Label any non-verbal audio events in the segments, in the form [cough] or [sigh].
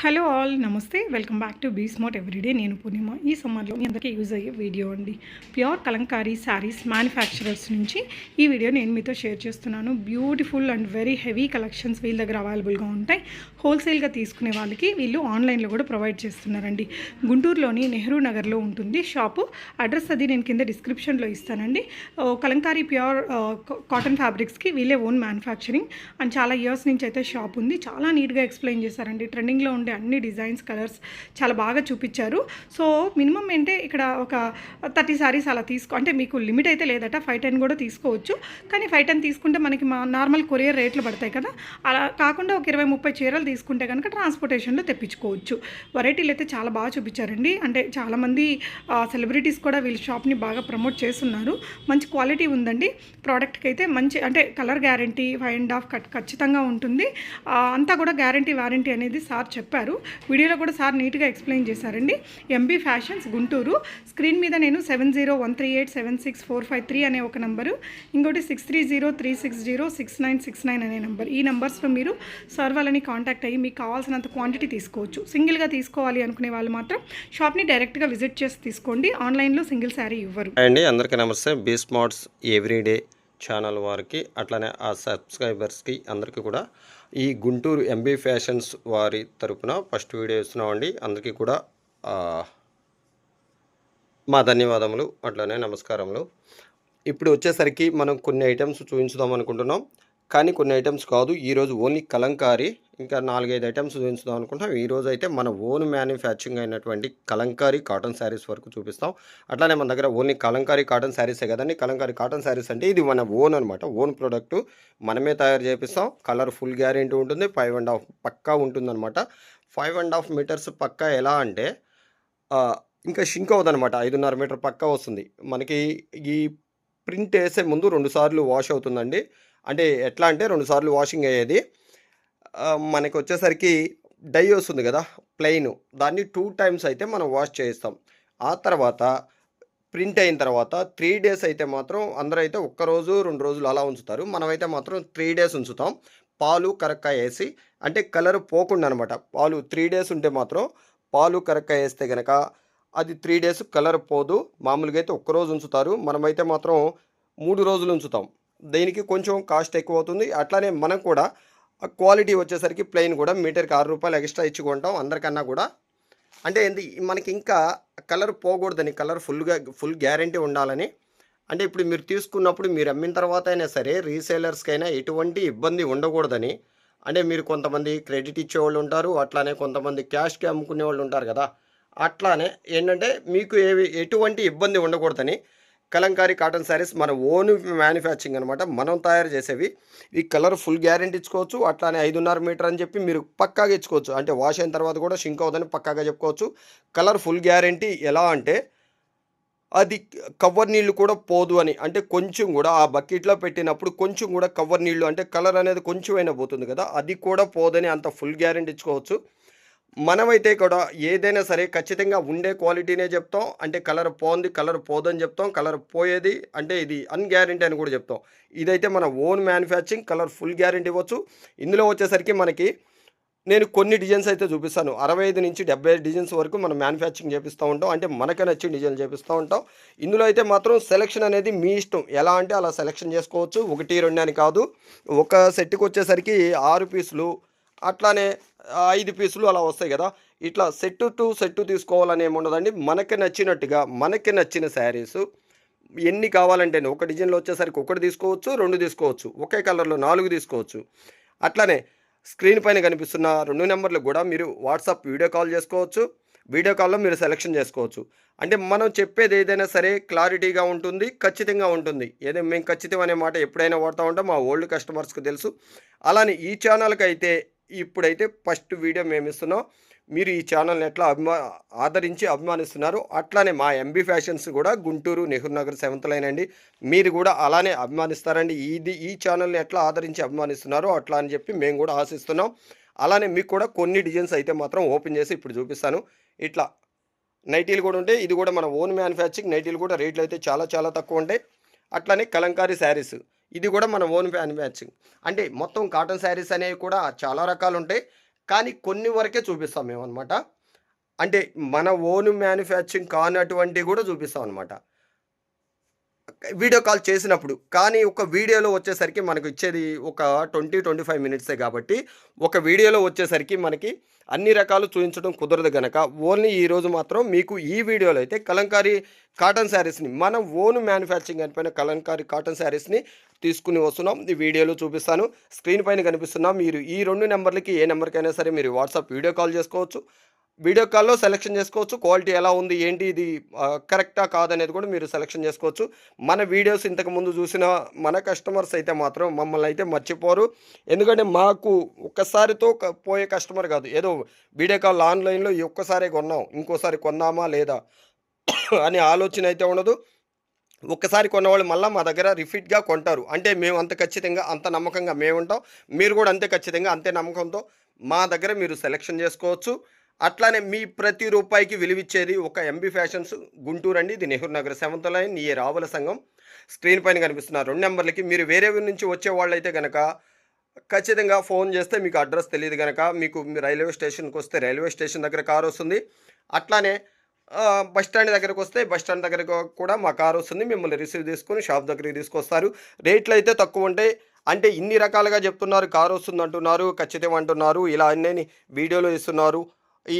Hello all నమస్తే. Welcome back to Be Smart Everyday. నేను పూర్ణిమ. ఈ సమ్మర్లో మీ అందరికీ యూజ్ అయ్యే వీడియో అండి. ప్యూర్ కలంకారీ శారీస్ మ్యానుఫ్యాక్చరర్స్ నుంచి ఈ వీడియో నేను మీతో షేర్ చేస్తున్నాను. Beautiful and very heavy collections వీళ్ళ దగ్గర అవైలబుల్గా ఉంటాయి. హోల్సేల్గా తీసుకునే వాళ్ళకి వీళ్ళు ఆన్లైన్లో కూడా ప్రొవైడ్ చేస్తున్నారండి. గుంటూరులోని నెహ్రూ నగర్లో ఉంటుంది షాపు. అడ్రస్ అది నేను కింద డిస్క్రిప్షన్లో ఇస్తానండి. ఓ, కలంకారీ ప్యూర్ కాటన్ ఫ్యాబ్రిక్స్కి వీళ్ళే ఓన్ మ్యానుఫ్యాక్చరింగ్ అండ్ చాలా ఇయర్స్ నుంచి అయితే షాప్ ఉంది. చాలా నీట్గా ఎక్స్ప్లెయిన్ చేశారండి. ట్రెండింగ్లో ఉండే అన్ని డిజైన్స్ కలర్స్ చాలా బాగా చూపించారు. సో మినిమం అంటే ఇక్కడ ఒక థర్టీ శారీస్ అలా తీసుకో అంటే మీకు లిమిట్ అయితే లేదట ఫైవ్ టెన్ కూడా తీసుకోవచ్చు. కానీ ఫైవ్ టెన్ తీసుకుంటే మనకి మా నార్మల్ కొరియర్ రేట్లు పడతాయి కదా. అలా కాకుండా ఒక ఇరవై ముప్పై చీరలు తీసుకుంటే కనుక ట్రాన్స్పోర్టేషన్లో తెప్పించుకోవచ్చు. వెరైటీలు అయితే చాలా బాగా చూపించారండి. అంటే చాలామంది సెలబ్రిటీస్ కూడా వీళ్ళ షాప్ని బాగా ప్రమోట్ చేస్తున్నారు. మంచి క్వాలిటీ ఉందండి. ప్రోడక్ట్కి అయితే మంచి అంటే colour guarantee five and half ఖచ్చితంగా ఉంటుంది. అంతా కూడా గ్యారంటీ వారంటీ అనేది సార్ చెప్పారు. వీడియోలో కూడా సార్ నీట్గా ఎక్స్ప్లెయిన్ చేశారండి. MB fashions Guntur. స్క్రీన్ మీద నేను seven zero one three eight seven six four five three అనే ఒక నంబరు. ఇంకోటి six three zero three six zero six nine six nine అనే నెంబర్. ఈ నెంబర్స్లో మీరు సార్ వాళ్ళని కాంటాక్ట్ అయ్యి మీకు కావాల్సినంత క్వాంటిటీ తీసుకోవచ్చు. సింగిల్గా తీసుకోవాలి అనుకునే వాళ్ళు మాత్రం షాప్ని డైరెక్ట్గా విజిట్ చేసి తీసుకోండి. ఆన్లైన్లో సింగిల్ శారీ ఇవ్వరు. అండి అందరికీ నమస్తే. బీ స్మార్ట్స్ ఎవ్రీడే ఛానల్ వారికి అట్లానే ఆ సబ్స్క్రైబర్స్కి అందరికీ కూడా ఈ గుంటూరు ఎంబీ ఫ్యాషన్స్ వారి తరపున ఫస్ట్ వీడియో ఇస్తున్నామండి. అందరికీ కూడా మా ధన్యవాదములు అట్లానే నమస్కారములు. ఇప్పుడు వచ్చేసరికి మనం కొన్ని ఐటమ్స్ చూపించుదాం అనుకుంటున్నాం కానీ కొన్ని ఐటమ్స్ కాదు. ఈరోజు ఓన్లీ కలంకారీ ఇంకా నాలుగైదు ఐటమ్స్ చూపించుదాం అనుకుంటాం ఈరోజు అయితే మన ఓన్ మ్యానుఫ్యాక్చరింగ్ అయినటువంటి కలంకారీ కాటన్ శారీస్ వరకు చూపిస్తాం. అట్లానే మన దగ్గర ఓన్లీ కలంకారీ కాటన్ శారీసే కదండి? కలంకారీ కాటన్ శారీస్ అంటే ఇది మన ఓన్ అనమాట ఓన్ ప్రోడక్ట్ మనమే తయారు చేపిస్తాం. కలర్ ఫుల్ గ్యారెంటీ ఉంటుంది. ఫైవ్ అండ్ హాఫ్ పక్కా ఉంటుందన్నమాట. ఫైవ్ అండ్ హాఫ్ మీటర్స్ పక్కా ఎలా అంటే ఇంకా షింక్ అవుదనమాట ఐదున్నర మీటర్ పక్కా వస్తుంది. మనకి ఈ ప్రింట్ వేసే ముందు రెండు సార్లు వాష్ అవుతుందండి. అంటే ఎట్లా అంటే రెండుసార్లు వాషింగ్ అయ్యేది. మనకు వచ్చేసరికి డై వస్తుంది కదా ప్లెయిన్ దాన్ని టూ టైమ్స్ అయితే మనం వాష్ చేయిస్తాం. ఆ తర్వాత ప్రింట్ అయిన తర్వాత త్రీ డేస్ అయితే మాత్రం అందరూ అయితే ఒక్క రోజు రెండు రోజులు అలా ఉంచుతారు. మనమైతే మాత్రం త్రీ డేస్ ఉంచుతాం. పాలు కరక్క వేసి అంటే కలర్ పోకుండా అనమాట పాలు త్రీ డేస్ ఉంటే మాత్రం పాలు కరక్క వేస్తే కనుక అది త్రీ డేస్ కలర్ పోదు. మామూలుగా అయితే ఒక్క రోజు ఉంచుతారు. మనమైతే మాత్రం మూడు రోజులు ఉంచుతాం. దీనికి కొంచెం కాస్ట్ ఎక్కువ అవుతుంది అట్లానే మనం కూడా క్వాలిటీ వచ్చేసరికి ప్లెయిన్ కూడా మీటర్కి ఆరు రూపాయలు ఎక్స్ట్రా ఇచ్చుకుంటాం అందరికన్నా కూడా. అంటే ఏంది మనకి ఇంకా కలర్ పోకూడదని కలర్ ఫుల్గా ఫుల్ గ్యారంటీ ఉండాలని. అంటే ఇప్పుడు మీరు తీసుకున్నప్పుడు మీరు అమ్మిన తర్వాత అయినా సరే రీసేలర్స్కైనా ఎటువంటి ఇబ్బంది ఉండకూడదని. అంటే మీరు కొంతమంది క్రెడిట్ ఇచ్చేవాళ్ళు ఉంటారు అట్లానే కొంతమంది క్యాష్కి అమ్ముకునే వాళ్ళు ఉంటారు కదా. అట్లానే ఏంటంటే మీకు ఏవి ఎటువంటి ఇబ్బంది ఉండకూడదని కలంకారీ కాటన్ శారీస్ మన ఓన్ మ్యానుఫ్యాక్చరింగ్ అనమాట మనం తయారు చేసేవి. ఈ కలర్ ఫుల్ గ్యారెంటీ ఇచ్చుకోవచ్చు. అట్లానే ఐదున్నర మీటర్ అని చెప్పి మీరు పక్కాగా ఇచ్చుకోవచ్చు. అంటే వాష్ అయిన తర్వాత కూడా షింక్ అవుదని పక్కాగా చెప్పుకోవచ్చు. కలర్ ఫుల్ గ్యారెంటీ ఎలా అంటే అది కవర్ నీళ్ళు కూడా పోదు అని. అంటే కొంచెం కూడా ఆ బకెట్లో పెట్టినప్పుడు కొంచెం కూడా కవర్ నీళ్ళు అంటే కలర్ అనేది కొంచెం అయినా పోతుంది కదా. అది కూడా పోదని అంత ఫుల్ గ్యారెంటీ ఇచ్చుకోవచ్చు. మనమైతే కూడా ఏదైనా సరే ఖచ్చితంగా ఉండే క్వాలిటీనే చెప్తాం. అంటే కలర్ పోంది కలర్ పోదని చెప్తాం. కలర్ పోయేది అంటే ఇది అన్గ్యారెంటీ అని కూడా చెప్తాం. ఇదైతే మన own manufacturing colour full guarantee ఇవ్వచ్చు. ఇందులో వచ్చేసరికి మనకి నేను కొన్ని డిజైన్స్ అయితే చూపిస్తాను. అరవై ఐదు నుంచి డెబ్బై ఐదు డిజైన్స్ వరకు మనం మ్యానుఫ్యాక్చరింగ్ చేపిస్తూ ఉంటాం. అంటే మనకే నచ్చిన డిజైన్ చేపిస్తూ ఉంటాం. ఇందులో అయితే మాత్రం సెలెక్షన్ అనేది మీ ఇష్టం. ఎలా అంటే అలా సెలెక్షన్ చేసుకోవచ్చు. ఒకటి రెండు అని కాదు. ఒక సెట్కి వచ్చేసరికి ఆరు పీసులు. అట్లానే ఐదు పీసులు అలా వస్తాయి కదా. ఇట్లా సెట్ టు సెట్ తీసుకోవాలని ఏమి ఉండదండి. మనకి నచ్చినట్టుగా మనకి నచ్చిన శారీస్ ఎన్ని కావాలంటే ఒక డిజైన్లో వచ్చేసరికి ఒకటి తీసుకోవచ్చు రెండు తీసుకోవచ్చు ఒకే కలర్లో నాలుగు తీసుకోవచ్చు. అట్లానే స్క్రీన్ పైన కనిపిస్తున్న రెండు నెంబర్లు కూడా మీరు వాట్సాప్ వీడియో కాల్ చేసుకోవచ్చు వీడియో కాల్లో మీరు సెలెక్షన్ చేసుకోవచ్చు. అంటే మనం చెప్పేది ఏదైనా సరే క్లారిటీగా ఉంటుంది ఖచ్చితంగా ఉంటుంది. ఏదో మేము ఖచ్చితం అనే మాట ఎప్పుడైనా వాడుతూ ఉంటాం మా ఓల్డ్ కస్టమర్స్కి తెలుసు. అలానే ఈ ఛానల్కి అయితే ఇప్పుడైతే ఫస్ట్ వీడియో మేము ఇస్తున్నాం మీరు ఈ ఛానల్ని ఎట్లా అభిమా ఆదరించి అభిమానిస్తున్నారు అట్లానే మా ఎంబీ ఫ్యాషన్స్ కూడా గుంటూరు నెహ్రూ నగర్ సెవెంత్ లైన్ అండి. మీరు కూడా అలానే అభిమానిస్తారండి. ఇది ఈ ఛానల్ని ఎట్లా ఆదరించి అభిమానిస్తున్నారో అట్లా అని చెప్పి మేము కూడా ఆశిస్తున్నాం. అలానే మీకు కూడా కొన్ని డిజైన్స్ అయితే మాత్రం ఓపెన్ చేసి ఇప్పుడు చూపిస్తాను. ఇట్లా నైటీలు కూడా ఉంటాయి. ఇది కూడా మన ఓన్ మ్యానుఫ్యాక్చరింగ్ నైటీలు కూడా రేట్లు అయితే చాలా చాలా తక్కువ ఉంటాయి. అట్లానే కలంకారీ శారీస్. ఇది కూడా మన ఓన్ మ్యానుఫ్యాక్చరింగ్ అంటే మొత్తం కాటన్ శారీస్ అనేవి కూడా చాలా రకాలు ఉంటాయి కానీ కొన్ని వరకే చూపిస్తాం మేము అనమాట అంటే మన ఓన్ మ్యానుఫ్యాక్చరింగ్ కానటువంటివి కూడా చూపిస్తాం అనమాట వీడియో కాల్ చేసినప్పుడు కానీ ఒక వీడియోలో వచ్చేసరికి మనకు ఇచ్చేది ఒక ట్వంటీ ట్వంటీ ఫైవ్ మినిట్సే కాబట్టి ఒక వీడియోలో వచ్చేసరికి మనకి అన్ని రకాలు చూపించడం కుదరదు కనుక ఓన్లీ ఈరోజు మాత్రం మీకు ఈ వీడియోలో అయితే కలంకారీ కాటన్ శారీస్ని మన ఓన్ మ్యానుఫ్యాక్చరింగ్ అనిపోయిన కలంకారీ కాటన్ శారీస్ని తీసుకుని వస్తున్నాం. ఈ వీడియోలో చూపిస్తాను. స్క్రీన్ పైన కనిపిస్తున్నాం మీరు ఈ రెండు నెంబర్లకి ఏ నెంబర్కైనా సరే మీరు వాట్సాప్ వీడియో కాల్ చేసుకోవచ్చు. వీడియో కాల్లో సెలెక్షన్ చేసుకోవచ్చు. క్వాలిటీ ఎలా ఉంది ఏంటి ఇది కరెక్టా కాదనేది కూడా మీరు సెలెక్షన్ చేసుకోవచ్చు. మన వీడియోస్ ఇంతకు ముందు చూసిన మన కస్టమర్స్ అయితే మాత్రం మమ్మల్ని అయితే మర్చిపోరు. ఎందుకంటే మాకు ఒక్కసారితో పోయే కస్టమర్ కాదు. ఏదో వీడియో కాల్ ఆన్లైన్లో ఈ ఒక్కసారి కొన్నాం ఇంకోసారి కొన్నామా లేదా? [coughs] అనే ఆలోచన అయితే ఉండదు. ఒక్కసారి కొన్నవాళ్ళు మళ్ళీ మా దగ్గర రిఫిట్గా కొంటారు. అంటే మేము అంత ఖచ్చితంగా అంత నమ్మకంగా మేము ఉంటాం మీరు కూడా అంతే ఖచ్చితంగా అంతే నమ్మకంతో మా దగ్గర మీరు సెలెక్షన్ చేసుకోవచ్చు. అట్లానే మీ ప్రతి రూపాయికి విలువిచ్చేది ఒక ఎంబీ ఫ్యాషన్స్ గుంటూరు అండి. ఇది నెహ్రూ నగర్ సెవెంత్ లైన్ ఈ రావుల సంఘం. స్క్రీన్ పైన కనిపిస్తున్న రెండు నెంబర్లకి మీరు వేరే ఊరి నుంచి వచ్చే వాళ్ళైతే కనుక ఖచ్చితంగా ఫోన్ చేస్తే మీకు అడ్రస్ తెలియదు కనుక మీకు మీ రైల్వే స్టేషన్కి వస్తే రైల్వే స్టేషన్ దగ్గర కారు వస్తుంది. అట్లానే బస్ స్టాండ్ దగ్గరకు వస్తే బస్ స్టాండ్ దగ్గరకు కూడా మా కారు వస్తుంది. మిమ్మల్ని రిసీవ్ చేసుకుని షాప్ దగ్గరికి తీసుకొస్తారు. రేట్లు అయితే తక్కువ ఉంటాయి. అంటే ఇన్ని రకాలుగా చెప్తున్నారు. కారు వస్తుంది అంటున్నారు ఖచ్చితం అంటున్నారు. ఇలా అన్నీ వీడియోలో ఇస్తున్నారు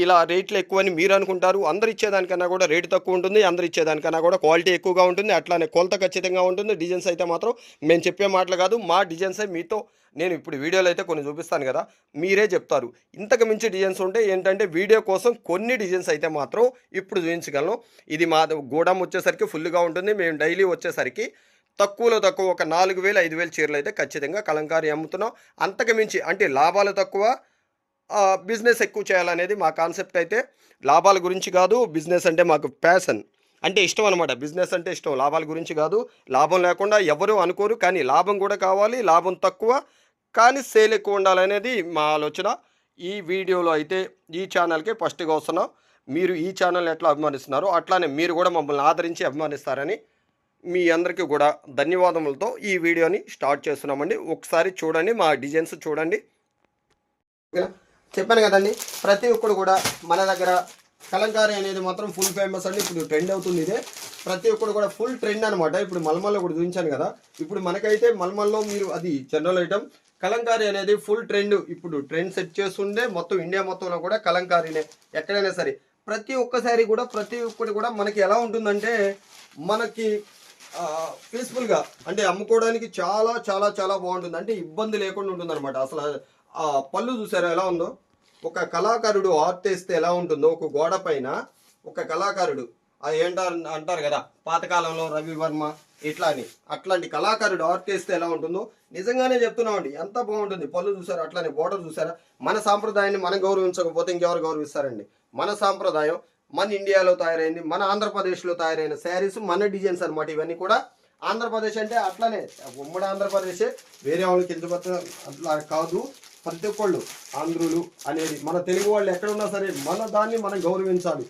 ఇలా రేట్లు ఎక్కువని మీరు అనుకుంటారు అందరు ఇచ్చేదానికన్నా కూడా రేటు తక్కువ ఉంటుంది. అందరు ఇచ్చేదానికన్నా కూడా క్వాలిటీ ఎక్కువగా ఉంటుంది. అట్లానే కొలత ఖచ్చితంగా ఉంటుంది. డిజైన్స్ అయితే మాత్రం మేము చెప్పే మాటలు కాదు. మా డిజైన్సే మీతో నేను ఇప్పుడు వీడియోలు అయితే కొన్ని చూపిస్తాను కదా. మీరే చెప్తారు. ఇంతకు మించి డిజైన్స్ ఉంటే ఏంటంటే వీడియో కోసం కొన్ని డిజైన్స్ అయితే మాత్రం ఇప్పుడు చూపించగలను. ఇది మా గోడౌన్ వచ్చేసరికి ఫుల్గా ఉంటుంది. మేము డైలీ వచ్చేసరికి తక్కువలో తక్కువ ఒక నాలుగు వేలు ఐదు వేలు చీరలు అయితే ఖచ్చితంగా కలంకారీ అమ్ముతున్నాం. అంతకు మించి అంటే లాభాలు తక్కువ బిజినెస్ ఎక్కువ చేయాలనేది మా కాన్సెప్ట్ అయితే. లాభాల గురించి కాదు బిజినెస్ అంటే మాకు ప్యాషన్ అంటే ఇష్టం అనమాట బిజినెస్ అంటే ఇష్టం. లాభాల గురించి కాదు. లాభం లేకుండా ఎవరు అనుకోరు కానీ లాభం కూడా కావాలి లాభం తక్కువ కానీ సేల్ ఎక్కువ ఉండాలనేది మా ఆలోచన. ఈ వీడియోలో అయితే ఈ ఛానల్కి ఫస్ట్గా వస్తున్నాం. మీరు ఈ ఛానల్ ఎట్లా అభిమానిస్తున్నారో అట్లానే మీరు కూడా మమ్మల్ని ఆదరించి అభిమానిస్తారని మీ అందరికీ కూడా ధన్యవాదములతో ఈ వీడియోని స్టార్ట్ చేస్తున్నామండి. ఒకసారి చూడండి మా డిజైన్స్ చూడండి. ఓకేనా? చెప్పాను కదండి ప్రతి ఒక్కడు కూడా మన దగ్గర కలంకారీ అనేది మాత్రం ఫుల్ ఫేమస్ అండి. ఇప్పుడు ట్రెండ్ అవుతుంది ఇదే. ప్రతి ఒక్కడు కూడా ఫుల్ ట్రెండ్ అనమాట ఇప్పుడు మల్మల్లో కూడా చూపించాను కదా. ఇప్పుడు మనకైతే మల్మల్లో మీరు అది జనరల్ ఐటమ్ కలంకారీ అనేది ఫుల్ ట్రెండ్ ఇప్పుడు ట్రెండ్ సెట్ చేస్తుండే మొత్తం ఇండియా మొత్తంలో కూడా కలంకారీనే ఎక్కడైనా సరే. ప్రతి ఒక్కసారి కూడా ప్రతి ఒక్కటి కూడా మనకి ఎలా ఉంటుందంటే మనకి పీస్ఫుల్గా అంటే అమ్ముకోవడానికి చాలా చాలా చాలా బాగుంటుంది. అంటే ఇబ్బంది లేకుండా ఉంటుంది అనమాట అసలు ఆ పళ్ళు చూసారా ఎలా ఉందో? ఒక కళాకారుడు ఆర్ట్ వేస్తే ఎలా ఉంటుందో ఒక గోడ పైన ఒక కళాకారుడు అది ఏంటారు అంటారు కదా పాతకాలంలో రవివర్మ ఇట్లా అని. అట్లాంటి కళాకారుడు ఆర్ట్ వేస్తే ఎలా ఉంటుందో నిజంగానే చెప్తున్నామండి ఎంత బాగుంటుంది. పళ్ళు చూసారా అట్లానే బోర్డర్ చూసారా? మన సాంప్రదాయాన్ని మనం గౌరవించకపోతే ఇంకెవరు గౌరవిస్తారండి? మన సాంప్రదాయం మన ఇండియాలో తయారైంది మన ఆంధ్రప్రదేశ్లో తయారైన శారీస్ మన డిజైన్స్ అనమాట ఇవన్నీ కూడా ఆంధ్రప్రదేశ్ అంటే అట్లానే ఉమ్మడి ఆంధ్రప్రదేశే. వేరే వాళ్ళకి ఎందుకు అట్లా కాదు. ప్రతి ఒక్కళ్ళు ఆంధ్రులు అనేది మన తెలుగు వాళ్ళు ఎక్కడున్నా సరే మన దాన్ని మనం గౌరవించాలి.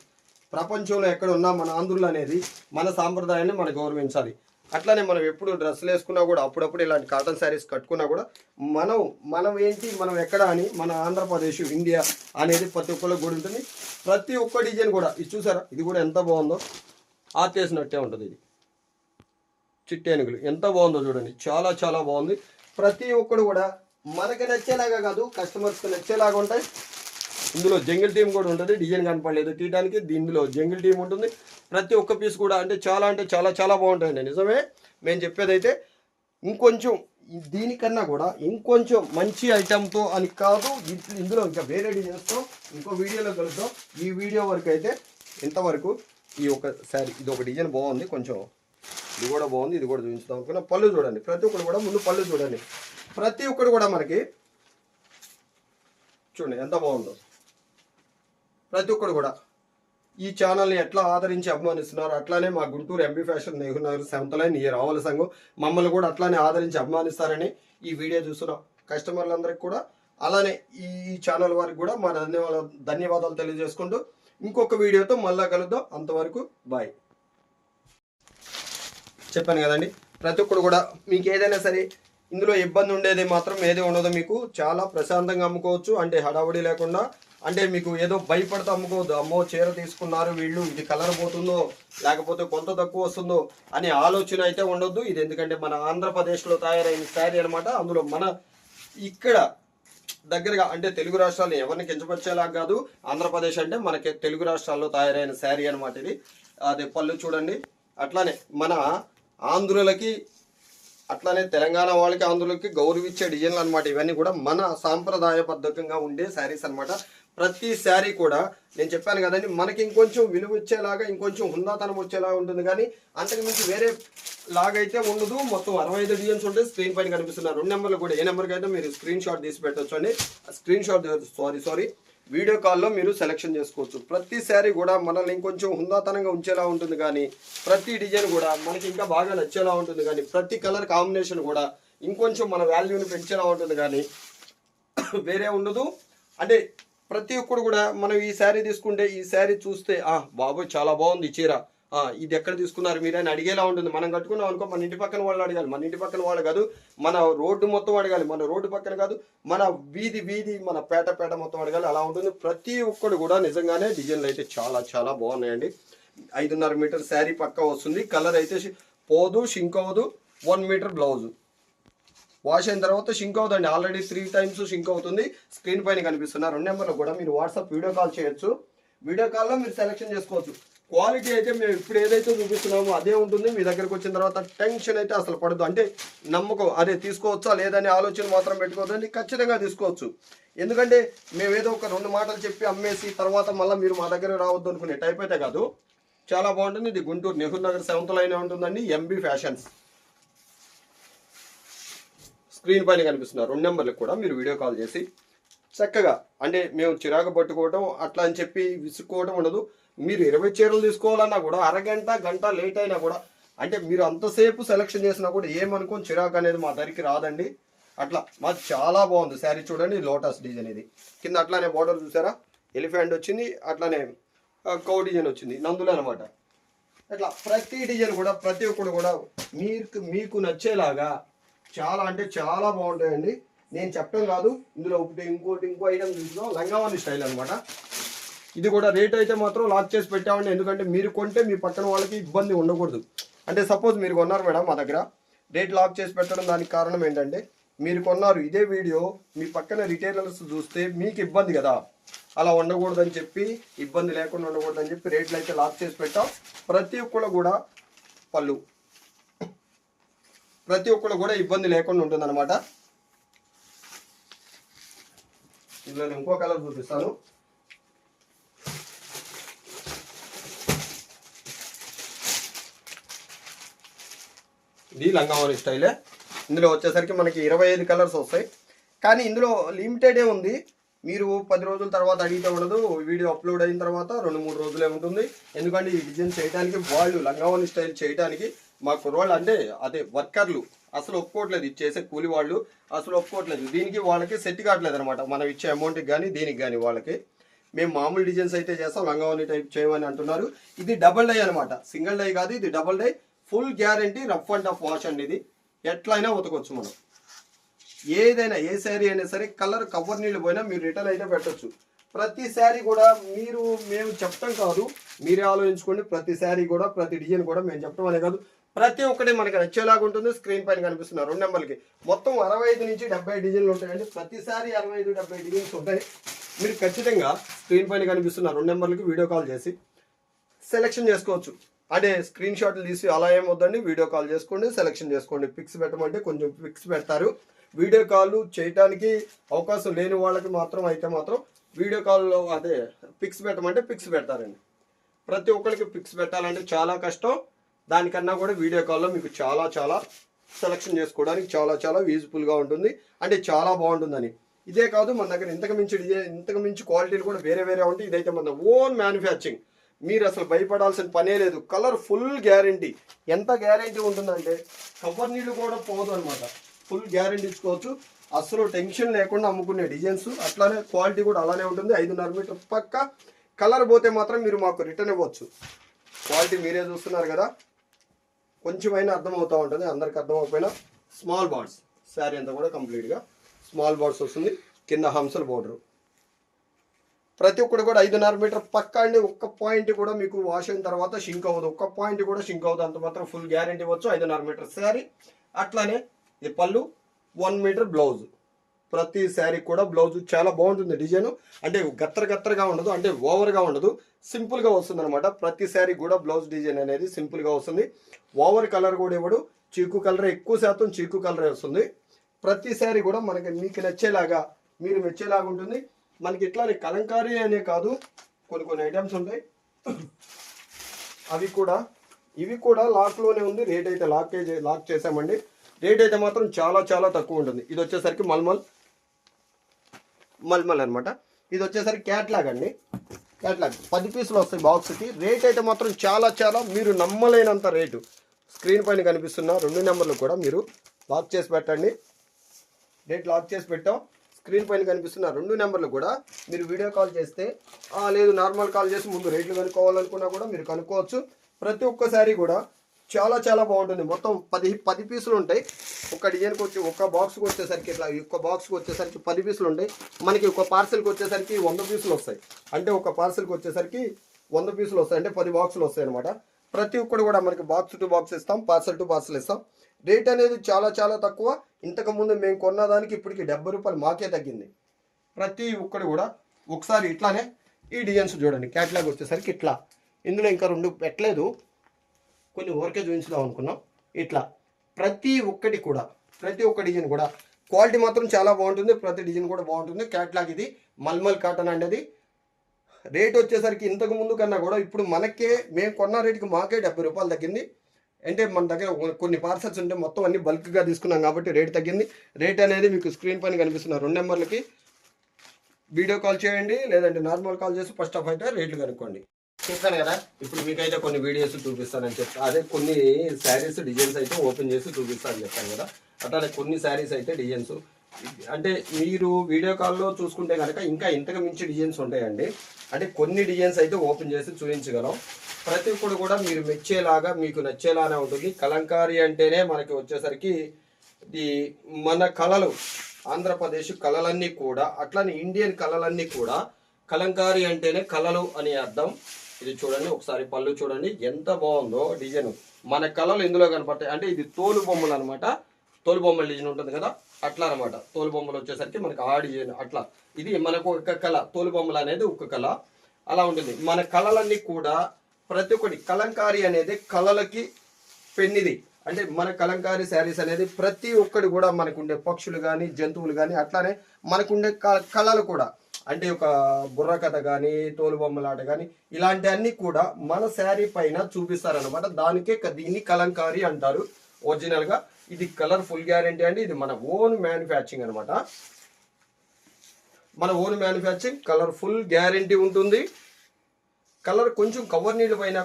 ప్రపంచంలో ఎక్కడ ఉన్నా మన ఆంధ్రులు అనేది మన సాంప్రదాయాన్ని మనం గౌరవించాలి. అట్లానే మనం ఎప్పుడు డ్రెస్సులు వేసుకున్నా కూడా అప్పుడప్పుడు ఇలాంటి కాటన్ శారీస్ కట్టుకున్నా కూడా మనం మనం ఏంటి మనం ఎక్కడ అని మన ఆంధ్రప్రదేశ్ ఇండియా అనేది ప్రతి ఒక్కళ్ళకి కూడా ఉంటుంది. ప్రతి ఒక్క డిజైన్ కూడా ఇది చూసారా? ఇది కూడా ఎంత బాగుందో? ఆర్తేసినట్టే ఉంటుంది ఇది. చిట్టేనుగులు ఎంత బాగుందో చూడండి. చాలా చాలా బాగుంది. ప్రతి ఒక్కడు కూడా మనకి నచ్చేలాగా కాదు కస్టమర్స్కి నచ్చేలాగా ఉంటాయి. ఇందులో జంగిల్ టీం కూడా ఉంటుంది డిజైన్ కనపడలేదు. తీయడానికి దీనిలో జంగిల్ టీం ఉంటుంది. ప్రతి ఒక్క పీస్ కూడా అంటే చాలా అంటే చాలా చాలా బాగుంటాయండి. నిజమే మేము చెప్పేదైతే ఇంకొంచెం దీనికన్నా కూడా ఇంకొంచెం మంచి ఐటెంతో అని కాదు ఇందులో ఇంకా వేరే డిజైన్స్తో ఇంకో వీడియోలో కలుద్దాం. ఈ వీడియో వరకు అయితే ఇంతవరకు ఈ ఒక సారీ ఇది ఒక డిజైన్ బాగుంది. కొంచెం ఇది కూడా బాగుంది ఇది కూడా చూపించుదాం అనుకున్నా పళ్ళు చూడండి. ప్రతి ఒక్కరు కూడా ముందు పళ్ళు చూడండి. ప్రతి ఒక్కటి కూడా మనకి చూడండి ఎంత బాగుందో. ప్రతి ఒక్కరు కూడా ఈ ఛానల్ని ఎట్లా ఆదరించి అభిమానిస్తున్నారు? అట్లానే మా Guntur MB fashion Nehru Nagar seventh line ఈ రావుల సంఘం మమ్మల్ని కూడా అట్లానే ఆదరించి అభిమానిస్తారని ఈ వీడియో చూస్తున్న. కస్టమర్లందరికీ కూడా అలానే ఈ ఛానల్ వారికి కూడా మా ధన్యవాదాలు ధన్యవాదాలు తెలియజేసుకుంటూ ఇంకొక వీడియోతో మళ్ళా కలుద్దాం. అంతవరకు బాయ్. చెప్పాను కదండి. ప్రతి ఒక్కరు కూడా మీకు ఏదైనా సరే ఇందులో ఇబ్బంది ఉండేది మాత్రం ఏది ఉండదు మీకు. చాలా ప్రశాంతంగా అమ్ముకోవచ్చు. అంటే హడావుడి లేకుండా. అంటే మీకు ఏదో భయపడితే అమ్ముకోవద్దు. అమ్మో చీర తీసుకున్నారు వీళ్ళు. ఇది కలర్ పోతుందో లేకపోతే కొంత తక్కువ వస్తుందో అనే ఆలోచన అయితే ఉండొద్దు. ఇది ఎందుకంటే మన ఆంధ్రప్రదేశ్లో తయారైన శారీ అన్నమాట. అందులో మన ఇక్కడ దగ్గరగా అంటే తెలుగు రాష్ట్రాలు ఎవరిని కించపరిచేలా కాదు. ఆంధ్రప్రదేశ్ అంటే మనకి తెలుగు రాష్ట్రాల్లో తయారైన శారీ అనమాట ఇది. అదే పళ్ళు చూడండి. అట్లానే మన ఆంధ్రులకి అట్లానే తెలంగాణ వాళ్ళకి ఆంధ్రులకి గౌరవించే డిజైన్లు అనమాట ఇవన్నీ కూడా మన సాంప్రదాయబద్ధకంగా ఉండే శారీస్ అన్నమాట. ప్రతి శారీ కూడా నేను చెప్పాను కదండి మనకి ఇంకొంచెం విలువ ఇచ్చేలాగా ఇంకొంచెం హుందాతనం వచ్చేలాగా ఉంటుంది. కానీ అంతకుమించి వేరే లాగైతే ఉండదు. మొత్తం అరవై ఐదు డిజైన్స్ ఉంటాయి స్క్రీన్ పైన కనిపిస్తున్నారు రెండు నెంబర్లు కూడా ఏ నెంబర్కి అయితే మీరు స్క్రీన్ షాట్ తీసి పెట్టచ్చు అండి. Screenshot sorry sorry. వీడియో కాల్లో మీరు సెలెక్షన్ చేసుకోవచ్చు. ప్రతి శారీ కూడా మనల్ని ఇంకొంచెం హుందాతనంగా ఉంచేలా ఉంటుంది కానీ ప్రతి డిజైన్ కూడా మనకి ఇంకా బాగా నచ్చేలా ఉంటుంది కానీ ప్రతి కలర్ కాంబినేషన్ కూడా ఇంకొంచెం మన వాల్యూని పెంచేలా ఉంటుంది కానీ వేరే ఉండదు. అంటే ప్రతి ఒక్కడు కూడా మనం ఈ శారీ తీసుకుంటే ఈ శారీ చూస్తే బాబు బాబోయ్ చాలా బాగుంది ఈ చీర. ఇది ఎక్కడ తీసుకున్నారు మీరు అని అడిగేలా ఉంటుంది. మనం కట్టుకున్నాం అనుకో మన ఇంటి పక్కన వాళ్ళు అడగాలి. మన ఇంటి పక్కన వాళ్ళు కాదు మన రోడ్డు మొత్తం అడగాలి. మన రోడ్డు పక్కన కాదు మన వీధి వీధి మన పేట పేట మొత్తం అడగాలి. అలా ఉంటుంది. ప్రతి ఒక్కడు కూడా నిజంగానే డిజైన్లు అయితే చాలా చాలా బాగున్నాయండి. ఐదున్నర మీటర్ శారీ పక్క వస్తుంది. కలర్ అయితే పోదు షింక్ అవ్వదు. One metre blouse. వాష్ అయిన తర్వాత షింక్ అవుతుంది ఆల్రెడీ త్రీ టైమ్స్ షింక్ అవుతుంది. స్క్రీన్ పైన కనిపిస్తున్న రెండు నెంబర్లో కూడా మీరు వాట్సాప్ వీడియో కాల్ చేయొచ్చు. వీడియో కాల్లో మీరు సెలెక్షన్ చేసుకోవచ్చు. క్వాలిటీ అయితే మేము ఇప్పుడు ఏదైతే చూపిస్తున్నామో అదే ఉంటుంది. మీ దగ్గరకు వచ్చిన తర్వాత టెన్షన్ అయితే అసలు పడదు. అంటే నమ్మకం అదే తీసుకోవచ్చా లేదనే ఆలోచన మాత్రం పెట్టుకోవద్దండి. ఖచ్చితంగా తీసుకోవచ్చు. ఎందుకంటే మేము ఏదో ఒక రెండు మాటలు చెప్పి అమ్మేసి తర్వాత మళ్ళీ మీరు మా దగ్గర రావద్దు అనుకునే టైప్ అయితే కాదు. చాలా బాగుంటుంది. ఇది గుంటూరు నెహ్రూ నగర్ సెవెంత్ లైన్ ఉంటుందండి. ఎంబీ ఫ్యాషన్స్ స్క్రీన్ పైన కనిపిస్తున్నారు రెండు నెంబర్లకు కూడా మీరు వీడియో కాల్ చేసి చక్కగా అంటే మేము చిరాకు పట్టుకోవటం అట్లా అని చెప్పి విసుక్కోవడం ఉండదు. మీరు ఇరవై చీరలు తీసుకోవాలన్నా కూడా అరగంట గంట లేట్ అయినా కూడా అంటే మీరు అంతసేపు సెలెక్షన్ చేసినా కూడా ఏమనుకోని చిరాకు అనేది మా దగ్గరికి రాదండి. అట్లా మాది చాలా బాగుంది శారీ చూడండి లోటస్ డిజైన్ ఇది. కింద అట్లానే బోర్డర్ చూసారా? ఎలిఫెంట్ వచ్చింది అట్లానే కౌ డిజైన్ వచ్చింది నందులు అనమాట అట్లా ప్రతి డిజైన్ కూడా ప్రతి ఒక్కడు కూడా మీకు మీకు నచ్చేలాగా చాలా అంటే చాలా బాగుంటాయండి. నేను చెప్పడం కాదు ఇందులో ఒకటి ఇంకోటి ఇంకో ఐటమ్ చూసినా లంగావాణి స్టైల్ అనమాట ఇది కూడా రేట్ అయితే మాత్రం లాక్ చేసి పెట్టామండి. ఎందుకంటే మీరు కొంటే మీ పక్కన వాళ్ళకి ఇబ్బంది ఉండకూడదు. అంటే సపోజ్ మీరు కొన్నారు మేడం మా దగ్గర. రేట్ లాక్ చేసి పెట్టడం దానికి కారణం ఏంటంటే మీరు కొన్నారు ఇదే వీడియో మీ పక్కన రిటైలర్స్ చూస్తే మీకు ఇబ్బంది కదా. అలా ఉండకూడదని చెప్పి ఇబ్బంది లేకుండా ఉండకూడదని చెప్పి రేట్లు అయితే లాక్ చేసి పెట్టాం. ప్రతి ఒక్కళ్ళు కూడా పళ్ళు. ప్రతి ఒక్కళ్ళు కూడా ఇబ్బంది లేకుండా ఉంటుందన్నమాట. ఇందులో నేను ఇంకో కలర్ చూపిస్తాను. ఇది లంగావని స్టైలే. ఇందులో వచ్చేసరికి మనకి ఇరవై ఐదు కలర్స్ వస్తాయి. కానీ ఇందులో లిమిటెడే ఉంది. మీరు పది రోజుల తర్వాత అడిగితే ఉండదు. వీడియో అప్లోడ్ అయిన తర్వాత రెండు మూడు రోజులే ఉంటుంది. ఎందుకంటే ఈ డిజైన్ చేయడానికి వాళ్ళు లంగావని స్టైల్ చేయడానికి మా కుర్రాళ్ళు అంటే అదే వర్కర్లు. అసలు ఒప్పుకోవట్లేదు ఇది చేసే కూలి వాళ్ళు. అసలు ఒప్పుకోవట్లేదు. దీనికి వాళ్ళకి సెట్ కావట్లేదు అనమాట మనం ఇచ్చే అమౌంట్కి కానీ దీనికి కానీ వాళ్ళకి. మేము మామూలు డిజైన్స్ అయితే చేస్తాం. లంగావని టైప్ చేయమని అంటున్నారు. ఇది డబల్ డై అనమాట సింగిల్ డై కాదు ఇది double dye full guarantee rough and tough wash అండి ఇది. ఎట్లయినా ఉతకొచ్చు మనం. ఏదైనా ఏ శారీ అయినా సరే కలర్ కవర్ నీళ్ళు పోయినా మీరు రిటర్న్ అయితే పెట్టొచ్చు. ప్రతి శారీ కూడా మీరు మేము చెప్పడం కాదు. మీరే ఆలోచించుకోండి. ప్రతి శారీ కూడా ప్రతి డిజైన్ కూడా మేము చెప్పడం అనే కాదు. ప్రతి ఒక్కటి మనకి నచ్చేలాగా ఉంటుంది. స్క్రీన్ పైన కనిపిస్తున్నారు రెండు నెంబర్లకి. మొత్తం అరవై ఐదు నుంచి డెబ్బై డిజైన్లు ఉంటాయండి. ప్రతిసారి అరవై ఐదు డెబ్బై డిజైన్స్ ఉంటాయి. మీరు ఖచ్చితంగా స్క్రీన్ పైన కనిపిస్తున్న రెండు నెంబర్లకి వీడియో కాల్ చేసి సెలెక్షన్ చేసుకోవచ్చు. అంటే స్క్రీన్ షాట్లు తీసి అలా ఏం వద్దండి వీడియో కాల్ చేసుకోండి సెలెక్షన్ చేసుకోండి. పిక్స్ పెట్టమంటే కొంచెం పిక్స్ పెడతారు. వీడియో కాల్ చేయడానికి అవకాశం లేని వాళ్ళకి మాత్రం అయితే మాత్రం వీడియో కాల్లో అదే పిక్స్ పెట్టమంటే పిక్స్ పెడతారండి. ప్రతి ఒక్కరికి పిక్స్ పెట్టాలంటే చాలా కష్టం. దానికన్నా కూడా వీడియో కాల్లో మీకు చాలా చాలా సెలెక్షన్ చేసుకోవడానికి చాలా చాలా యూజ్ఫుల్గా ఉంటుంది. అంటే చాలా బాగుంటుందని. ఇదే కాదు మన దగ్గర ఇంతకు మించి ఇంతకు మించి క్వాలిటీలు కూడా వేరే వేరే ఉంటాయి. ఇదైతే మన ఓన్ మ్యానుఫ్యాక్చరింగ్ మీరు అసలు భయపడాల్సిన పనే లేదు. కలర్ ఫుల్ గ్యారంటీ ఎంత గ్యారంటీ ఉంటుందంటే కవర్ నీళ్ళు కూడా పోదు అనమాట ఫుల్ గ్యారంటీ ఇచ్చుకోవచ్చు. అసలు టెన్షన్ లేకుండా అమ్ముకునే డిజైన్స్ అట్లానే క్వాలిటీ కూడా అలానే ఉంటుంది. ఐదున్నర మీటర్ పక్క కలర్ పోతే మాత్రం మీరు మాకు రిటర్న్ ఇవ్వచ్చు. క్వాలిటీ మీరే చూస్తున్నారు కదా. కొంచెమైనా అర్థమవుతూ ఉంటుంది. అందరికి అర్థమైపోయినా స్మాల్ బార్డ్స్ శారీ అంతా కూడా కంప్లీట్గా స్మాల్ బార్డర్స్ వస్తుంది. కింద హంసల్ బోర్డరు ప్రతి ఒక్కటి కూడా ఐదున్నర మీటర్ పక్క అండి ఒక్క పాయింట్ కూడా మీకు వాష్ అయిన తర్వాత షింక్ అవ్వదు. ఒక్క పాయింట్ కూడా షింక్ అవ్వదు. అంత మాత్రం ఫుల్ గ్యారంటీ ఇవ్వచ్చు ఐదున్నర మీటర్ శారీ. అట్లానే ఈ పళ్ళు వన్ మీటర్ బ్లౌజ్ ప్రతి శారీ కూడా బ్లౌజ్ చాలా బాగుంటుంది డిజైన్. అంటే గత్తర గత్తరగా ఉండదు అంటే ఓవర్గా ఉండదు. సింపుల్గా వస్తుంది అనమాట ప్రతి శారీ కూడా బ్లౌజ్ డిజైన్ అనేది సింపుల్గా వస్తుంది. ఓవర్ కలర్ కూడా ఇవ్వడు. చీకు కలర్ ఎక్కువ శాతం చీకు కలరే వస్తుంది. ప్రతి శారీ కూడా మనకి మీకు నచ్చేలాగా మీరు మెచ్చేలాగా ఉంటుంది. మనకి ఇట్లానే కలంకారీ అనే కాదు కొన్ని కొన్ని ఐటమ్స్ ఉంటాయి. అవి కూడా ఇవి కూడా లాక్లోనే ఉంది రేట్ అయితే లాక్ చే- లాక్ చేసామండి. రేట్ అయితే మాత్రం చాలా చాలా తక్కువ ఉంటుంది. ఇది వచ్చేసరికి మల్మల్ మల్మల్ అనమాట ఇది వచ్చేసరికి క్యాట్లాగ్ అండి. క్యాట్లాగ్ పది పీసులు వస్తాయి బాక్స్కి రేట్ అయితే మాత్రం చాలా చాలా. మీరు నమ్మలేనంత రేటు స్క్రీన్ పైన కనిపిస్తున్న రెండు నెంబర్లు కూడా మీరు లాక్ చేసి పెట్టండి. డేట్ లాక్ చేసి పెట్టాం. స్క్రీన్ పైన కనిపిస్తున్న రెండు నెంబర్లు కూడా మీరు వీడియో కాల్ చేస్తే లేదు నార్మల్ కాల్ చేసి ముందు రేట్లు కనుక్కోవాలనుకున్నా కూడా మీరు కనుక్కోవచ్చు. ప్రతి ఒక్కసారి కూడా చాలా చాలా బాగుంటుంది. మొత్తం పది పది పీసులు ఉంటాయి. ఒక డిజైన్కి వచ్చి ఒక బాక్స్కి వచ్చేసరికి ఇట్లా ఒక్క బాక్స్కి వచ్చేసరికి పది పీసులు ఉంటాయి. మనకి ఒక పార్సల్కి వచ్చేసరికి వంద పీసులు వస్తాయి. అంటే ఒక పార్సల్కి వచ్చేసరికి వంద పీసులు వస్తాయి. అంటే పది బాక్సులు వస్తాయి అనమాట ప్రతి ఒక్కటి కూడా మనకి బాక్స్ టు బాక్స్ ఇస్తాం పార్సల్ టు పార్సల్ ఇస్తాం. రేట్ అనేది చాలా చాలా తక్కువ. ఇంతకుముందు మేము కొన్న దానికి ఇప్పటికి డెబ్బై రూపాయలు మాకే తగ్గింది. ప్రతి ఒక్కటి కూడా ఒకసారి ఇట్లానే ఈ డిజైన్స్ చూడండి. క్యాట్లాగ్ వచ్చేసరికి ఇట్లా. ఇందులో ఇంకా రెండు పెట్టలేదు. కొన్ని ఊరికే చూపించుదాం అనుకున్నాం. ఇట్లా. ప్రతి ఒక్కటి కూడా ప్రతి ఒక్క డిజైన్ కూడా. క్వాలిటీ మాత్రం చాలా బాగుంటుంది. ప్రతి డిజైన్ కూడా బాగుంటుంది. క్యాట్లాగ్ ఇది మల్మల్ కాటన్ అండి రేట్ వచ్చేసరికి ఇంతకు ముందు కన్నా కూడా ఇప్పుడు మనకే మేము కొన్న రేటుకి మాకే డెబ్బై రూపాయలు తగ్గింది. అంటే మన దగ్గర కొన్ని పార్సల్స్ ఉంటే మొత్తం అన్ని బల్క్గా తీసుకున్నాం కాబట్టి రేట్ తగ్గింది. రేట్ అనేది మీకు స్క్రీన్ పైన కనిపిస్తున్న రెండు నెంబర్లకి వీడియో కాల్ చేయండి లేదంటే నార్మల్ కాల్ చేసి ఫస్ట్ ఆఫ్ అయితే రేట్లు కనుక్కోండి. చెప్పాను కదా ఇప్పుడు మీకైతే కొన్ని వీడియోస్ చూపిస్తానని చెప్తా అదే కొన్ని శారీస్ డిజైన్స్ అయితే ఓపెన్ చేసి చూపిస్తానని చెప్పాను కదా. అట్లానే కొన్ని శారీస్ అయితే డిజైన్స్. అంటే మీరు వీడియో కాల్లో చూసుకుంటే కనుక ఇంకా ఇంతకు మించి డిజైన్స్ ఉంటాయండి. అంటే కొన్ని డిజైన్స్ అయితే ఓపెన్ చేసి చూపించగలం. ప్రతి ఒక్కడు కూడా మీరు మెచ్చేలాగా మీకు నచ్చేలానే ఉంటుంది. కలంకారీ అంటేనే మనకి వచ్చేసరికి ఇది మన కళలు ఆంధ్రప్రదేశ్ కళలన్నీ కూడా అట్లానే ఇండియన్ కళలన్నీ కూడా కలంకారీ అంటేనే కళలు అని అర్థం. ఇది చూడండి ఒకసారి పళ్ళు చూడండి ఎంత బాగుందో డిజైన్. మన కళలు ఇందులో కనపడతాయి. అంటే ఇది తోలు బొమ్మలు అనమాట తోలు బొమ్మల డిజైన్ ఉంటుంది కదా అట్లా అనమాట తోలు బొమ్మలు వచ్చేసరికి మనకి ఆ డిజైన్ అట్లా. ఇది మనకు ఒక కళ. తోలు బొమ్మలు అనేది ఒక కళ. అలా ఉంటుంది. మన కళలన్నీ కూడా ప్రతి ఒక్కటి కలంకారీ అనేది కళలకి పెన్నిది. అంటే మన కలంకారీ శారీస్ అనేది ప్రతి ఒక్కటి కూడా మనకుండే పక్షులు కానీ జంతువులు కానీ అట్లానే మనకుండే క- కళలు కూడా. అంటే ఒక బుర్ర కథ కానీ తోలుబొమ్మలాట కానీ ఇలాంటి అన్ని కూడా మన శారీ పైన చూపిస్తారనమాట దానికే దీన్ని కలంకారీ అంటారు ఒరిజినల్గా. ఇది కలర్ఫుల్ గ్యారంటీ అండి. ఇది మన ఓన్ మ్యానుఫ్యాక్చరింగ్ అనమాట మన ఓన్ మ్యానుఫ్యాక్చరింగ్ కలర్ఫుల్ గ్యారంటీ ఉంటుంది. కలర్ కొంచెం కవర్ నీళ్ళు పోయినా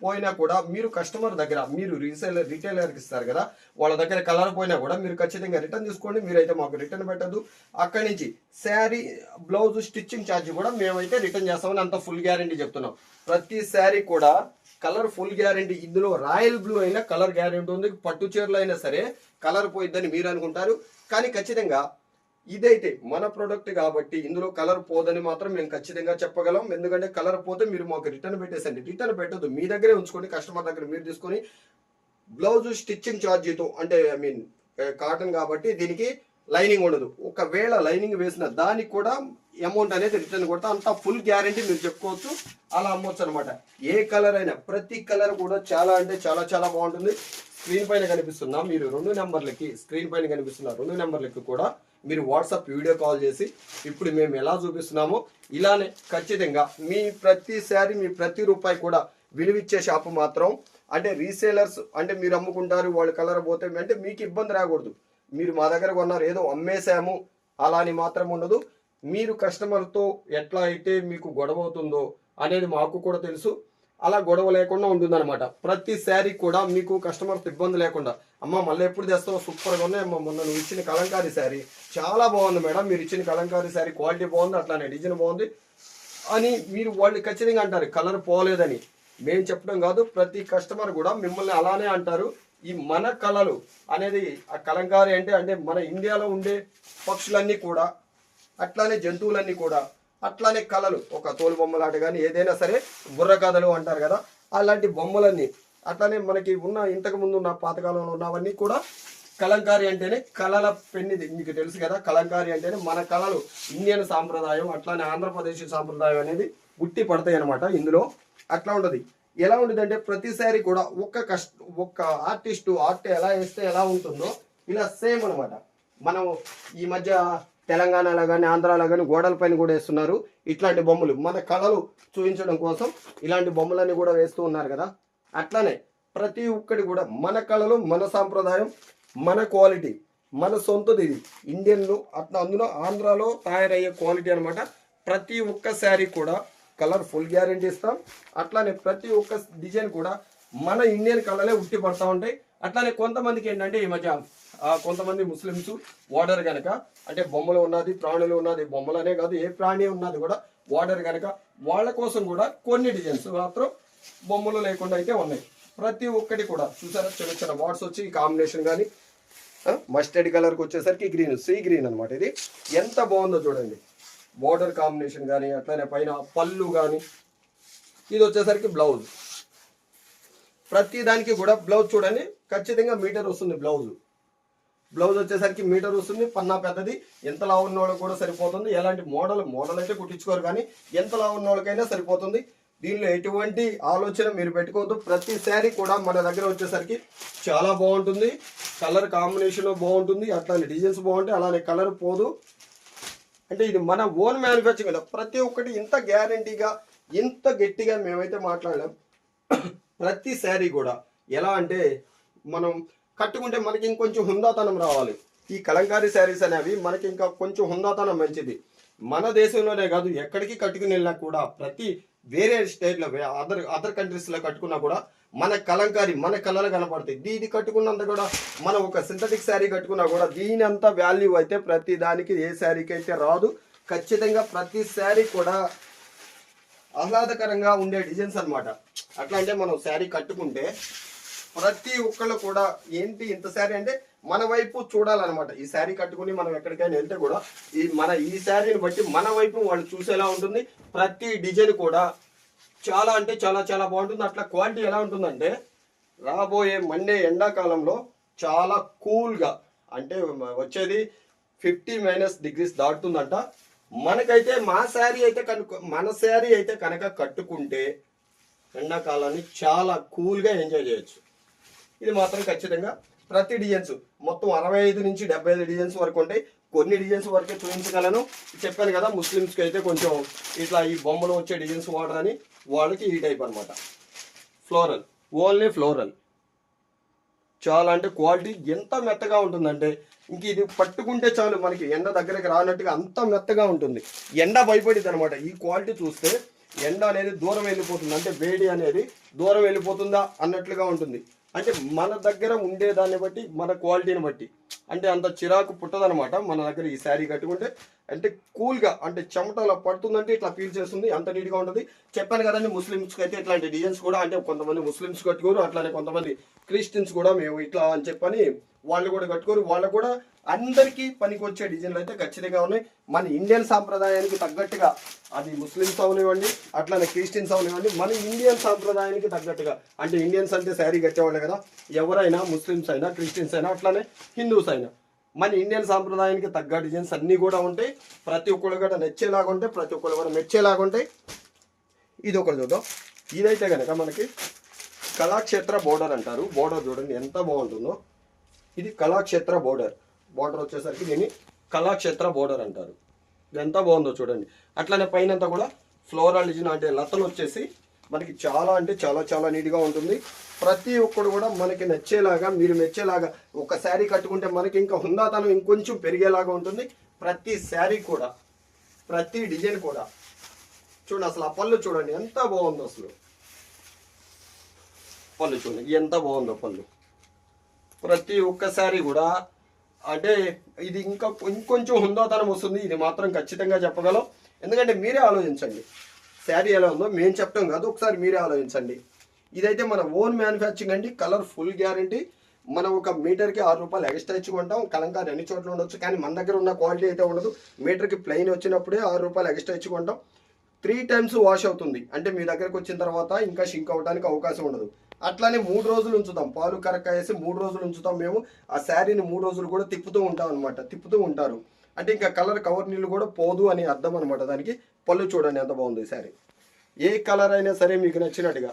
పోయినా కూడా మీరు కస్టమర్ దగ్గర మీరు రీసేలర్ రిటైలర్కి ఇస్తారు కదా వాళ్ళ దగ్గర కలర్ పోయినా కూడా మీరు ఖచ్చితంగా రిటర్న్ తీసుకోండి మీరైతే మాకు రిటర్న్ పెట్టద్దు అక్కడి నుంచి శారీ బ్లౌజ్ స్టిచ్చింగ్ ఛార్జ్ కూడా మేమైతే రిటర్న్ చేస్తామని అంత ఫుల్ గ్యారంటీ చెప్తున్నాం. ప్రతి శారీ కూడా కలర్ ఫుల్ గ్యారంటీ ఇందులో రాయల్ బ్లూ అయినా కలర్ గ్యారంటీ ఉంది పట్టు చీరలు అయినా సరే కలర్ పోయిద్దని మీరు అనుకుంటారు. కానీ ఖచ్చితంగా ఇదైతే మన ప్రోడక్ట్ కాబట్టి ఇందులో కలర్ పోదని మాత్రం మేము ఖచ్చితంగా చెప్పగలం. ఎందుకంటే కలర్ పోతే మీరు మాకు రిటర్న్ పెట్టేసండి. రిటర్న్ పెట్టదు మీ దగ్గరే ఉంచుకొని కస్టమర్ దగ్గర మీరు తీసుకొని బ్లౌజ్ స్టిచ్చింగ్ ఛార్జీతో అంటే ఐ మీన్ కాటన్ కాబట్టి దీనికి లైనింగ్ ఉండదు. ఒకవేళ లైనింగ్ వేసిన దానికి కూడా అమౌంట్ అనేది రిటర్న్ కొడతా అంత ఫుల్ గ్యారంటీ మీరు చెప్పుకోవచ్చు. అలా అమ్మొచ్చు అనమాట ఏ కలర్ అయినా ప్రతి కలర్ కూడా చాలా అంటే చాలా చాలా బాగుంటుంది. స్క్రీన్ పైన కనిపిస్తున్న మీరు రెండు నెంబర్లకి స్క్రీన్ పైన కనిపిస్తున్న రెండు నెంబర్లకి కూడా మీరు వాట్సాప్ వీడియో కాల్ చేసి ఇప్పుడు మేము ఎలా చూపిస్తున్నామో ఇలానే ఖచ్చితంగా మీ ప్రతిసారి మీ ప్రతి రూపాయి కూడా విలువిచ్చే షాపు మాత్రం అంటే రీసేలర్స్ అంటే మీరు అమ్ముకుంటారు వాళ్ళు కలర్ పోతే అంటే మీకు ఇబ్బంది రాకూడదు. మీరు మా దగ్గర కొన్నారు ఏదో అమ్మేశాము అలా అని మాత్రం ఉండదు. మీరు కస్టమర్తో ఎట్లా అయితే మీకు గొడవ అవుతుందో అనేది మాకు కూడా తెలుసు. అలా గొడవ లేకుండా ఉంటుందన్నమాట. ప్రతి శారీ కూడా మీకు కస్టమర్తో ఇబ్బంది లేకుండా. అమ్మ మళ్ళీ ఎప్పుడు తెస్తావు? సూపర్గా ఉన్నాయి అమ్మ. మొన్న నువ్వు ఇచ్చిన కలంకారీ శారీ చాలా బాగుంది మేడం. మీరు ఇచ్చిన కలంకారీ శారీ క్వాలిటీ బాగుంది అట్లానే డిజైన్ బాగుంది అని మీరు వాళ్ళు ఖచ్చితంగా అంటారు. కలర్ పోలేదని. మేము చెప్పడం కాదు ప్రతి కస్టమర్ కూడా మిమ్మల్ని అలానే అంటారు. ఈ మన కళలు అనేది ఆ కలంకారీ అంటే అంటే మన ఇండియాలో ఉండే పక్షులన్నీ కూడా అట్లానే జంతువులన్నీ కూడా అట్లానే కళలు ఒక తోలు బొమ్మలాట కానీ ఏదైనా సరే బుర్రకథలు అంటారు కదా అలాంటి బొమ్మలన్నీ అట్లానే మనకి ఉన్న ఇంతకు ముందు ఉన్న పాతకాలంలో ఉన్నవన్నీ కూడా కలంకారీ అంటేనే కళల పెన్నిది. మీకు తెలుసు కదా కలంకారీ అంటేనే మన కళలు ఇండియన్ సాంప్రదాయం అట్లానే ఆంధ్రప్రదేశ్ సాంప్రదాయం అనేది ఉట్టి పడతాయి అనమాట ఇందులో. అట్లా ఉండదు ఎలా ఉండదంటే ప్రతిసారి కూడా ఒక్క కష్ట ఒక్క ఆర్టిస్టు ఆర్ట్ ఎలా వేస్తే ఎలా ఉంటుందో ఇలా సేమ్ అనమాట మనం ఈ మధ్య తెలంగాణలో కానీ ఆంధ్రాలో కానీ గోడల పైన కూడా వేస్తున్నారు. ఇట్లాంటి బొమ్మలు. మన కళలు చూపించడం కోసం ఇలాంటి బొమ్మలన్నీ కూడా వేస్తూ ఉన్నారు కదా. అట్లానే ప్రతి ఒక్కటి కూడా మన కళలు మన సాంప్రదాయం మన క్వాలిటీ మన సొంతది ఇది. ఇండియన్లు అట్లా అందులో ఆంధ్రాలో తయారయ్యే క్వాలిటీ అనమాట ప్రతి ఒక్క శారీ కూడా కలర్ ఫుల్ గ్యారంటీ ఇస్తాం. అట్లానే ప్రతి ఒక్క డిజైన్ కూడా మన ఇండియన్ కళలే ఉట్టి పడతా ఉంటాయి. అట్లానే కొంతమందికి ఏంటంటే ఈ మధ్య కొంతమంది ముస్లిమ్స్ వాడర్ గనక అంటే బొమ్మలు ఉన్నది ప్రాణులు ఉన్నది బొమ్మలనే కాదు ఏ ప్రాణి ఉన్నది కూడా వాడర్ గనక వాళ్ళ కోసం కూడా కొన్ని డిజైన్స్ మాత్రం బొమ్మలు లేకుండా అయితే ఉన్నాయి. ప్రతి ఒక్కటి కూడా చూసారా? చిన్న చిన్న వాట్స్ వచ్చి కాంబినేషన్ కానీ మస్టర్డ్ కలర్కి వచ్చేసరికి గ్రీన్ సీ గ్రీన్ అన్నమాట ఇది. ఎంత బాగుందో చూడండి. బోర్డర్ కాంబినేషన్ కానీ అట్లనే పైన పళ్ళు కానీ ఇది వచ్చేసరికి బ్లౌజ్ ప్రతి దానికి కూడా బ్లౌజ్ చూడండి. ఖచ్చితంగా మీటర్ వస్తుంది బ్లౌజ్ బ్లౌజ్ వచ్చేసరికి మీటర్ వస్తుంది పన్నా పెద్దది. ఎంత లావు ఉన్న కూడా సరిపోతుంది. ఎలాంటి మోడల్ మోడల్ అయితే కుట్టించుకోరు కానీ ఎంత లావు ఉన్న వాళ్ళకైనా సరిపోతుంది. దీనిలో ఎటువంటి ఆలోచన మీరు పెట్టుకోవద్దు. ప్రతి శారీ కూడా మన దగ్గర వచ్చేసరికి చాలా బాగుంటుంది. కలర్ కాంబినేషన్ బాగుంటుంది. అట్లానే డిజైన్స్ బాగుంటాయి. అలానే కలర్ పోదు. అంటే ఇది మన ఓన్ మ్యానుఫ్యాక్చరింగ్ కదా. ప్రతి ఒక్కటి ఇంత గ్యారంటీగా ఇంత గట్టిగా మేమైతే మాట్లాడలేం. ప్రతి శారీ కూడా ఎలా అంటే మనం కట్టుకుంటే మనకి ఇంకొంచెం హుందాతనం రావాలి. ఈ కలంకారీ శారీస్ అనేవి మనకి ఇంకా కొంచెం హుందాతనం మంచిది. మన దేశంలోనే కాదు ఎక్కడికి కట్టుకుని వెళ్ళినా కూడా ప్రతి వేరే స్టేట్లో అదర్ అదర్ కంట్రీస్లో కట్టుకున్నా కూడా మన కలంకారీ మన కళలు కనపడతాయి. దీది కట్టుకున్నంత కూడా మనం ఒక సింథటిక్ శారీ కట్టుకున్నా కూడా దీని అంత వాల్యూ అయితే ప్రతి దానికి ఏ శారీకి అయితే రాదు. ఖచ్చితంగా ప్రతి శారీ కూడా ఆహ్లాదకరంగా ఉండే డిజైన్స్ అనమాట అట్లా అంటే మనం శారీ కట్టుకుంటే ప్రతి ఒక్కళ్ళు కూడా ఏంటి ఇంత శారీ అంటే మన వైపు చూడాలన్నమాట. ఈ శారీ కట్టుకుని మనం ఎక్కడికైనా వెళ్తే కూడా ఈ మన ఈ శారీని బట్టి మన వైపు వాళ్ళు చూసేలా ఉంటుంది. ప్రతి డిజైన్ కూడా చాలా అంటే చాలా చాలా బాగుంటుంది. అట్లా క్వాలిటీ ఎలా ఉంటుందంటే రాబోయే మండే ఎండాకాలంలో చాలా కూల్గా అంటే వచ్చేది ఫిఫ్టీ మైనస్ డిగ్రీస్ దాటుతుందంట. మనకైతే మా శారీ అయితే కనుక మన శారీ అయితే కనుక కట్టుకుంటే ఎండాకాలాన్ని చాలా కూల్గా ఎంజాయ్ చేయొచ్చు. ఇది మాత్రం ఖచ్చితంగా ప్రతి డిజైన్స్ మొత్తం అరవై ఐదు నుంచి డెబ్బై ఐదు డిజైన్స్ వరకు ఉంటాయి. కొన్ని డిజైన్స్ వరకే చూపించగలను. చెప్పాను కదా ముస్లిమ్స్కి అయితే కొంచెం ఇట్లా ఈ బొమ్మలు వచ్చే డిజైన్స్ వాడరని వాళ్ళకి ఈ టైప్ అనమాట ఫ్లోరల్ ఓన్లీ ఫ్లోరల్. చాలా అంటే క్వాలిటీ ఎంత మెత్తగా ఉంటుందంటే ఇంక ఇది పట్టుకుంటే చాలు మనకి ఎండ దగ్గరికి రానట్టుగా అంత మెత్తగా ఉంటుంది. ఎండ భయపడింది అనమాట ఈ క్వాలిటీ చూస్తే ఎండ అనేది దూరం వెళ్ళిపోతుంది. అంటే వేడి అనేది దూరం వెళ్ళిపోతుందా అన్నట్లుగా ఉంటుంది. అంటే మన దగ్గర ఉండేదాన్ని బట్టి మన క్వాలిటీని బట్టి. అంటే అంత చిరాకు పుట్టదనమాట మన దగ్గర ఈ శారీ కట్టుకుంటే అంటే కూల్గా అంటే చెమటలా పడుతుందంటే ఇట్లా ఫీల్ చేస్తుంది అంత నీట్గా ఉంటుంది. చెప్పాను కదండి ముస్లిమ్స్కి అయితే ఇట్లాంటి డిజైన్స్ కూడా అంటే కొంతమంది ముస్లిమ్స్ కట్టుకోరు అట్లానే కొంతమంది క్రిస్టియన్స్ కూడా మేము ఇట్లా అని చెప్పని వాళ్ళు కూడా కట్టుకోరు. వాళ్ళు కూడా అందరికీ పనికి వచ్చే డిజైన్లు అయితే ఖచ్చితంగా ఉన్నాయి. మన ఇండియన్ సాంప్రదాయానికి తగ్గట్టుగా అది ముస్లిమ్స్ అవనివ్వండి అట్లానే క్రిస్టియన్స్ అవనివ్వండి మన ఇండియన్ సాంప్రదాయానికి తగ్గట్టుగా. అంటే ఇండియన్స్ అంటే శారీ కట్టేవాళ్ళే కదా ఎవరైనా ముస్లిమ్స్ అయినా క్రిస్టియన్స్ అయినా అట్లానే హిందూస్ అయినా. మన ఇండియన్ సాంప్రదాయానికి తగ్గ డిజైన్స్ అన్నీ కూడా ఉంటాయి. ప్రతి ఒక్కళ్ళు కూడా నచ్చేలాగా ఉంటాయి ప్రతి ఒక్కళ్ళు కూడా మెచ్చేలాగా ఉంటాయి. ఇది ఒకటి చూద్దాం. ఇదైతే కనుక మనకి కళాక్షేత్ర బోర్డర్ అంటారు. బోర్డర్ చూడండి ఎంత బాగుంటుందో. ఇది కళాక్షేత్ర బోర్డర్ బోర్డర్ వచ్చేసరికి దీన్ని కళాక్షేత్ర బోర్డర్ అంటారు. ఎంత బాగుందో చూడండి. అట్లనే పైనంతా కూడా ఫ్లోరాలిజిన్ అంటే లతలు వచ్చేసి మనకి చాలా అంటే చాలా చాలా నీట్గా ఉంటుంది. ప్రతి ఒక్కడు కూడా మనకి నచ్చేలాగా మీరు మెచ్చేలాగా ఒక శారీ కట్టుకుంటే మనకి ఇంకా హుందాతనం ఇంకొంచెం పెరిగేలాగా ఉంటుంది. ప్రతి శారీ కూడా ప్రతి డిజైన్ కూడా. చూడండి అసలు ఆ పళ్ళు చూడండి ఎంత బాగుందో అసలు. పళ్ళు చూడండి ఎంత బాగుందో పళ్ళు. ప్రతి ఒక్క శారీ కూడా అంటే ఇది ఇంకా ఇంకొంచెం హుందాతనం వస్తుంది ఇది మాత్రం ఖచ్చితంగా చెప్పగలం. ఎందుకంటే మీరే ఆలోచించండి. శారీ ఎలా ఉందో మేము చెప్పడం కాదు ఒకసారి మీరే ఆలోచించండి. ఇదైతే మన ఓన్ మ్యానుఫ్యాక్చరింగ్ అండి కలర్ ఫుల్ గ్యారంటీ మనం ఒక మీటర్కి ఆరు రూపాయలు ఎక్స్ట్రా ఇచ్చి కొంటాం కలంకారీ అన్ని చోట్ల ఉండొచ్చు కానీ మన దగ్గర ఉన్న క్వాలిటీ అయితే ఉండదు. మీటర్కి ప్లెయిన్ వచ్చినప్పుడే ఆరు రూపాయలు ఎక్స్ట్రా ఇచ్చుకుంటాం త్రీ టైమ్స్ వాష్ అవుతుంది. అంటే మీ దగ్గరకు వచ్చిన తర్వాత ఇంకా షింక్ అవడానికి అవకాశం ఉండదు. అట్లానే మూడు రోజులు ఉంచుతాం. పాలు కరక్క వేసి మూడు రోజులు ఉంచుతాం మేము. ఆ శారీని మూడు రోజులు కూడా తిప్పుతూ ఉంటాం అనమాట తిప్పుతూ ఉంటారు. అంటే ఇంకా కలర్ కవర్ నీళ్ళు కూడా పోదు అని అర్థం అనమాట దానికి. పళ్ళు చూడండి ఎంత బాగుంది ఈ శారీ. ఏ కలర్ అయినా సరే మీకు నచ్చినట్టుగా